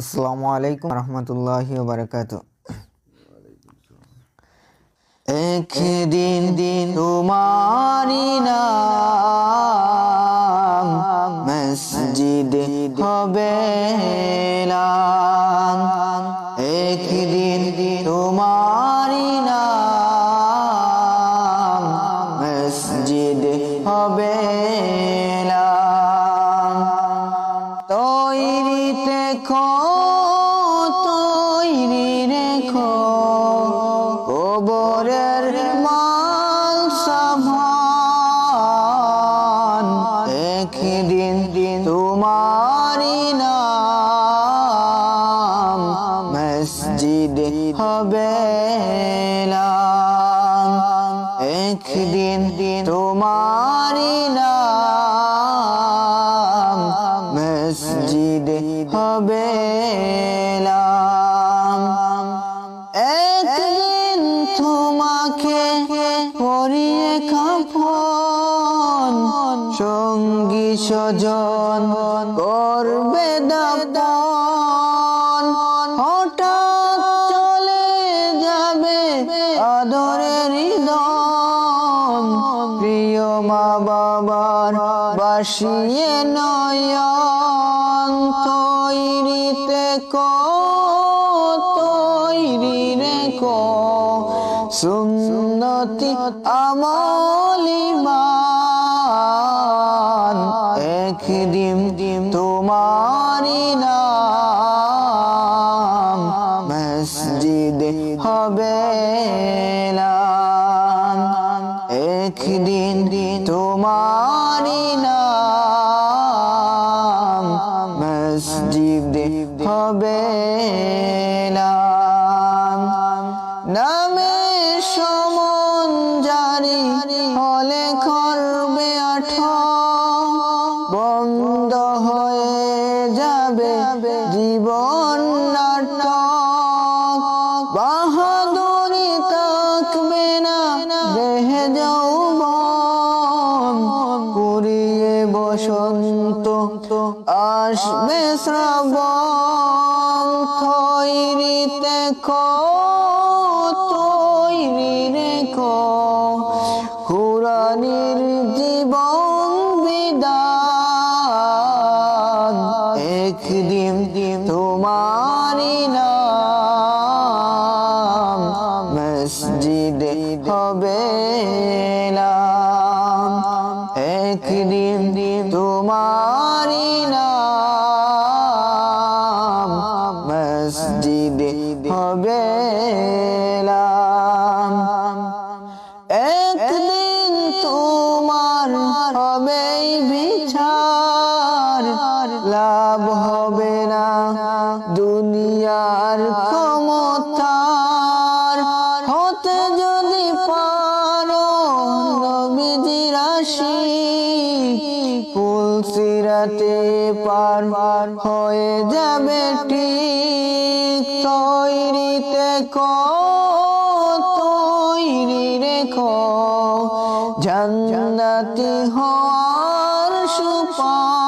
আসসালামু আলাইকুম রহমতুল্লাহি বারকাত এক দিন তোমারি নাম মসজিদ হবে। একদিন দিন কবরের মাল সামান একদিন দিন তোমারি নাম মসজিদ হবে। একদিন দিন তোমারি নাম স্বজন করবে দাপন হঠাৎ চলে যাবে আদরের হৃদয় প্রিয় মা বাবার বাসিয়ে নয়ন। তৈরিতে কো, তৈরি রেখো সুন্নতি আমলিমান একদিন তোমারি নাম মসজিদ হবে না। একদিন দিন তোমারি নাম বন্ধ হয়ে যাবে জীবন নাটক। বাহাদুরি থাকবে না, দেহে যৌবন। পুরিয়ে বসন্ত আসবে শ্রাবণ। তৈরিতে কো তৈরি রেখো। কুরানির জীবন হবে না। দুনিয়ার ক্ষমতার হতে যদি পারো, নবীজি রাশি, ফুল সিরাতে পার হয়ে যাবে ঠিক। তৈরিতে কো, তৈরি রেখো। জান্নাতি হওয়ার সুপান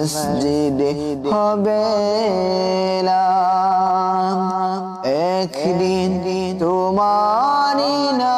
মসজিদে হবে। একদিন তোমারি নাম